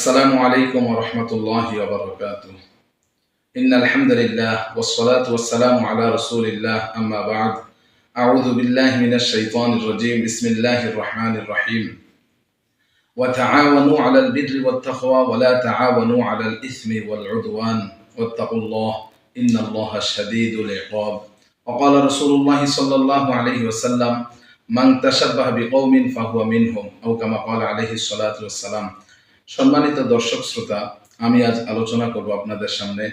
السلام عليكم ورحمة الله وبركاته. إن الحمد لله والصلاة والسلام على رسول الله أما بعد. أعوذ بالله من الشيطان الرجيم. بسم الله الرحمن الرحيم. وتعاونوا على البر والتقوى ولا تعاونوا على الإثم والعدوان. واتقوا الله إن الله شديد العقاب. وقال رسول الله صلى الله عليه وسلم من تشبه بقوم فهو منهم. أو كما قال عليه الصلاة والسلام সম্মানিত দর্শক শ্রোতা, আমি আজ আলোচনা করব আপনাদের সামনে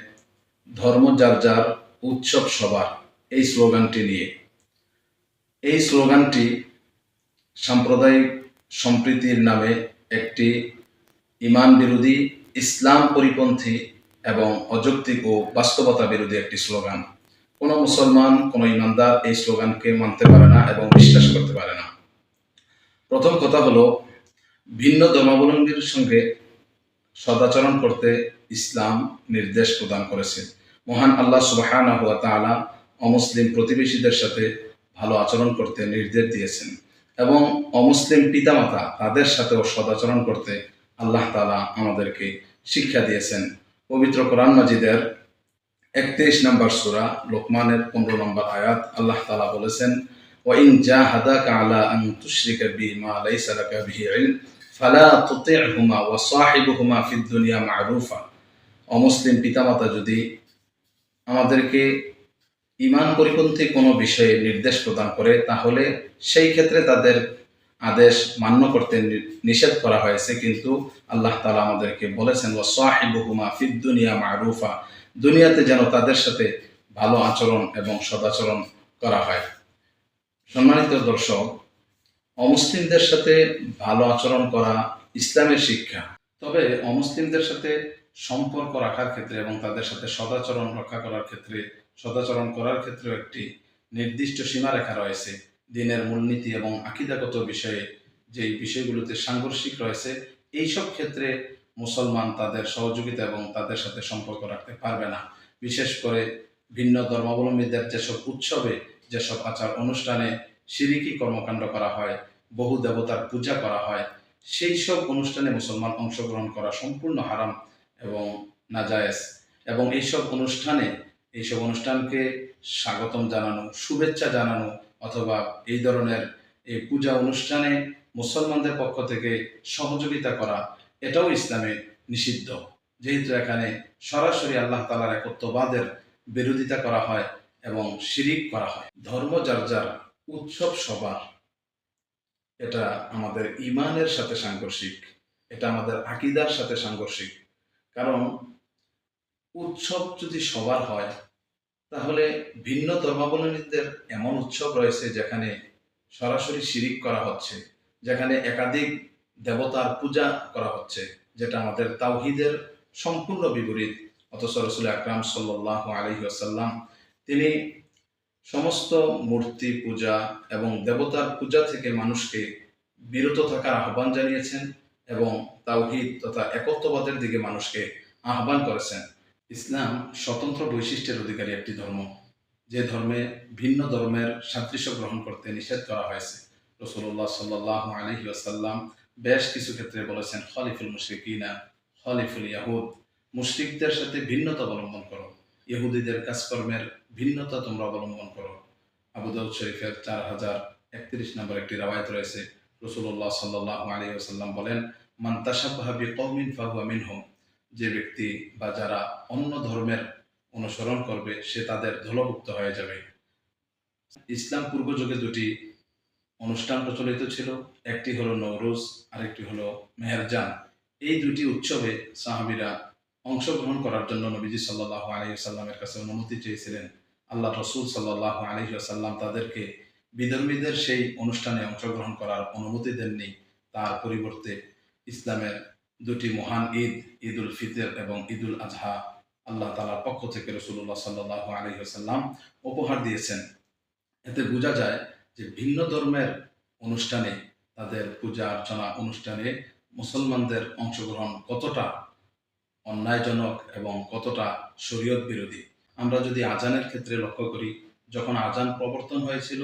ধর্ম যার যার উৎসব সবার, এই স্লোগানটি নিয়ে। এই স্লোগানটি সাম্প্রদায়িক সম্প্রীতির নামে একটি ইমান বিরোধী, ইসলাম পরিপন্থী এবং অযৌক্তিক ও বাস্তবতা বিরোধী একটি স্লোগান। কোনো মুসলমান, কোনো ইমানদার এই স্লোগানকে মানতে পারে না এবং বিশ্বাস করতে পারে না। প্রথম কথা হলো, ভিন্ন ধর্মাবলম্বীর সঙ্গে সদাচরণ করতে ইসলাম নির্দেশ প্রদান করেছে মহান আল্লাহ সুবাহানা হুয়া তালা অমুসলিম প্রতিবেশীদের সাথে ভালো আচরণ করতে নির্দেশ দিয়েছেন এবং অমুসলিম পিতামাতা তাদের সাথেও সদাচরণ করতে আল্লাহ তালা আমাদেরকে শিক্ষা দিয়েছেন। পবিত্র কোরআন মাজিদের একত্রিশ নম্বর সুরা লোকমানের পনেরো নম্বর আয়াত আল্লাহ তালা বলেছেন ওয়াইন জাহাদা কালা আন তুশরিকা বিহি মা লাইসা লাকা বিহি ফালা তুতিহুমা ওয়া সাহিবুহুমা ফিদ দুনিয়া মারুফা। অমুসলিম পিতামাতা যদি আমাদেরকে ইমান পরিপন্থী কোনো বিষয়ে নির্দেশ প্রদান করে, তাহলে সেই ক্ষেত্রে তাদের আদেশ মান্য করতে নিষেধ করা হয়েছে। কিন্তু আল্লাহ তালা আমাদেরকে বলেছেন ও সাহেব হুমা ফিদ্দুনিয়া মারুফা। দুনিয়াতে যেন তাদের সাথে ভালো আচরণ এবং সদাচরণ করা হয়। সম্মানিত দর্শক অমুসলিমদের সাথে ভালো আচরণ করা ইসলামের শিক্ষা। তবে অমুসলিমদের সাথে সম্পর্ক রাখার ক্ষেত্রে এবং তাদের সাথে সদাচরণ রক্ষা করার ক্ষেত্রে, সদাচরণ করার ক্ষেত্রেও একটি নির্দিষ্ট সীমারেখা রয়েছে। দিনের মূলনীতি এবং আকিদাগত বিষয়ে যেই বিষয়গুলোতে সাংঘর্ষিক রয়েছে, এইসব ক্ষেত্রে মুসলমান তাদের সহযোগিতা এবং তাদের সাথে সম্পর্ক রাখতে পারবে না। বিশেষ করে ভিন্ন ধর্মাবলম্বীদের যেসব উৎসবে, যেসব আচার অনুষ্ঠানে সিরিকি কর্মকাণ্ড করা হয়, বহু দেবতার পূজা করা হয়। সেই সব অনুষ্ঠানে মুসলমান অংশগ্রহণ করা সম্পূর্ণ হারাম এবং নাজায়েজ। এবং এইসব অনুষ্ঠানে এইসব অনুষ্ঠানকে স্বাগতম জানানো, শুভেচ্ছা জানানো অথবা এই ধরনের এই পূজা অনুষ্ঠানে মুসলমানদের পক্ষ থেকে সহযোগিতা করা, এটাও ইসলামে নিষিদ্ধ। যেহেতু এখানে সরাসরি আল্লাহ তালার একত্ববাদের বিরোধিতা করা হয় এবং শিরিক করা হয়। ধর্ম যার যার উৎসব সবার। এটা আমাদের ইমানের সাথে সাংঘর্ষিক, এটা আমাদের আকিদার সাথে সাংঘর্ষিক। কারণ উৎসব যদি সবার হয়, তাহলে ভিন্ন ধর্মাবলম্বীদের এমন উৎসব রয়েছে যেখানে সরাসরি শিরিক করা হচ্ছে, যেখানে একাধিক দেবতার পূজা করা হচ্ছে, যেটা আমাদের তাওহিদের সম্পূর্ণ বিপরীত। অথচ রসুল আকরাম সাল্লাহ আলহি আসাল্লাম তিনি সমস্ত মূর্তি পূজা এবং দেবতার পূজা থেকে মানুষকে বিরত থাকার আহ্বান জানিয়েছেন এবং তাওহিদ তথা একত্ববাদের দিকে মানুষকে আহ্বান করেছেন। ইসলাম স্বতন্ত্র বৈশিষ্ট্যের অধিকারী একটি ধর্ম, যে ধর্মে ভিন্ন ধর্মের সাদৃশ্য গ্রহণ করতে নিষেধ করা হয়েছে। রসুল্লাহ সাল্লাহ আলহি আসাল্লাম বেশ কিছু ক্ষেত্রে বলেছেন, খলিফুল মুশরিকিনা, খলিফুল ইয়াহুদ, মুশরিকদের সাথে ভিন্নতা অবলম্বন করো। ইহুদিদের কাজকর্মের ভিন্নতা তোমরা অবলম্বন করো। আবু দাউদ শরীফের চার হাজার একত্রিশ নম্বর একটি রাওয়ায়ত রয়েছে। রসুল্লাহ সাল্লাহ আলী আসাল্লাম বলেন, মান কৌমিন ফাহুয়া মিনহুম। যে ব্যক্তি বা যারা অন্য ধর্মের অনুসরণ করবে, সে তাদের ধলভুক্ত হয়ে যাবে। ইসলাম পূর্ব যুগে দুটি অনুষ্ঠান প্রচলিত ছিল। একটি হলো নৌরুজ আরেকটি হলো মেহেরজান। এই দুটি উৎসবে সাহাবিরা অংশগ্রহণ করার জন্য নবীজি সাল্লাহ আলী সাল্লামের কাছে অনুমতি চেয়েছিলেন। আল্লাহ রসুল সাল্লাহ আলী সাল্লাম তাদেরকে বিধর্মীদের সেই অনুষ্ঠানে অংশগ্রহণ করার অনুমতি দেননি। তার পরিবর্তে ইসলামের দুটি মহান ঈদ ঈদ উল ফিতর এবং ঈদ উল আজহা আল্লাহ তালার পক্ষ থেকে রসুল্লাহ সাল্লাহ আলী সাল্লাম উপহার দিয়েছেন। এতে বোঝা যায় যে ভিন্ন ধর্মের অনুষ্ঠানে, তাদের পূজা অর্চনা অনুষ্ঠানে মুসলমানদের অংশগ্রহণ কতটা অন্যায়জনক এবং কতটা শরীয়ত বিরোধী। আমরা যদি আজানের ক্ষেত্রে লক্ষ্য করি, যখন আজান প্রবর্তন হয়েছিল,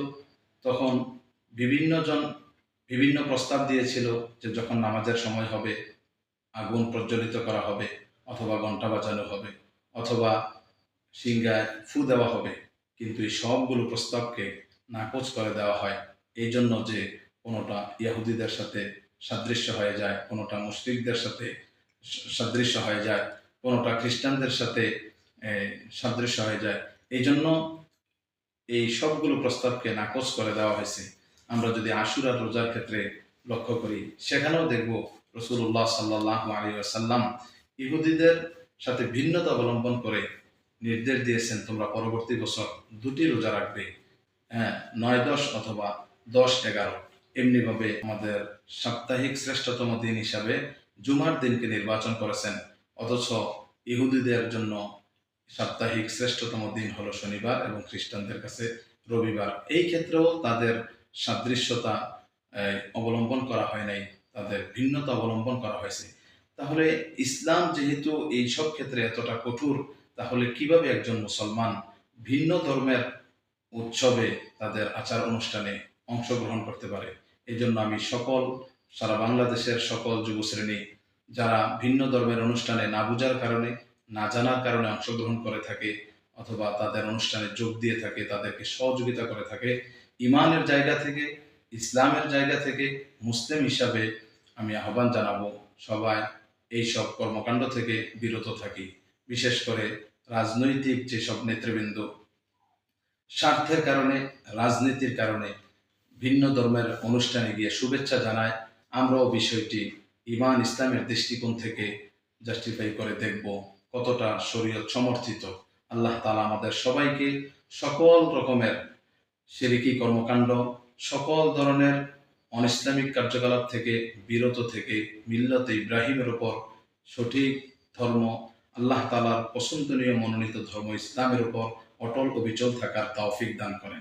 তখন বিভিন্ন জন, বিভিন্ন প্রস্তাব দিয়েছিল যে যখন নামাজের সময় হবে, আগুন প্রজ্বলিত করা হবে, অথবা ঘণ্টা বাজানো হবে, অথবা সিংহায় ফু দেওয়া হবে। কিন্তু এই সবগুলো প্রস্তাবকে নাকচ করে দেওয়া হয়। এই জন্য যে কোনোটা ইয়াহুদিদের সাথে সাদৃশ্য হয়ে যায়, কোনোটা মুসলিকদের সাথে সাদৃশ্য হয়ে যায়, কোনোটা খ্রিস্টানদের সাথে সাদৃশ্য হয়ে যায়। এই জন্য এই সবগুলো প্রস্তাবকে নাকচ করে দেওয়া হয়েছে। আমরা যদি আশুরার রোজার ক্ষেত্রে লক্ষ্য করি, সেখানেও দেখব রসুল্লাহ সাল্লাহ আলী ইহুদিদের সাথে ভিন্নতা অবলম্বন করে নির্দেশ দিয়েছেন, তোমরা পরবর্তী বছর দুটি রোজা রাখবে হ্যাঁ নয় দশ অথবা দশ এগারো। এমনিভাবে আমাদের সাপ্তাহিক শ্রেষ্ঠতম দিন হিসাবে জুমার দিনকে নির্বাচন করেছেন। অথচ ইহুদিদের জন্য সাপ্তাহিক শ্রেষ্ঠতম দিন হলো শনিবার এবং খ্রিস্টানদের কাছে রবিবার। এই ক্ষেত্রেও তাদের সাদৃশ্যতা অবলম্বন করা হয় নাই, তাদের ভিন্নতা অবলম্বন করা হয়েছে। তাহলে ইসলাম যেহেতু এই সব ক্ষেত্রে এতটা কঠোর, তাহলে কীভাবে একজন মুসলমান ভিন্ন ধর্মের উৎসবে তাদের আচার অনুষ্ঠানে অংশগ্রহণ করতে পারে? এই জন্য আমি সকল, সারা বাংলাদেশের সকল যুবশ্রেণী, যারা ভিন্ন ধর্মের অনুষ্ঠানে না বোঝার কারণে না জানার কারণে অংশগ্রহণ করে থাকে অথবা তাদের অনুষ্ঠানে যোগ দিয়ে থাকে, তাদেরকে সহযোগিতা করে থাকে। ইমানের জায়গা থেকে, ইসলামের জায়গা থেকে মুসলিম হিসাবে আমি আহ্বান জানাব সবাই এই সব কর্মকাণ্ড থেকে বিরত থাকি। বিশেষ করে রাজনৈতিক যেসব নেতৃবৃন্দ, স্বার্থের কারণে, রাজনীতির কারণে ভিন্ন ধর্মের অনুষ্ঠানে গিয়ে শুভেচ্ছা জানায়, আমরাও বিষয়টি ইমান, ইসলামের দৃষ্টিকোণ থেকে জাস্টিফাই করে দেখব। কতটা শরীয়ত সমর্থিত। আল্লাহ তালা আমাদের সবাইকে সকল রকমের সেরিকি কর্মকাণ্ড, সকল ধরনের অনিসলামিক কার্যকলাপ থেকে বিরত থেকে মিল্লতে ইব্রাহিমের উপর সঠিক ধর্ম, আল্লাহ তালার পছন্দনীয় মনোনীত ধর্ম ইসলামের উপর অটল অবিচল থাকার তৌফিক দান করে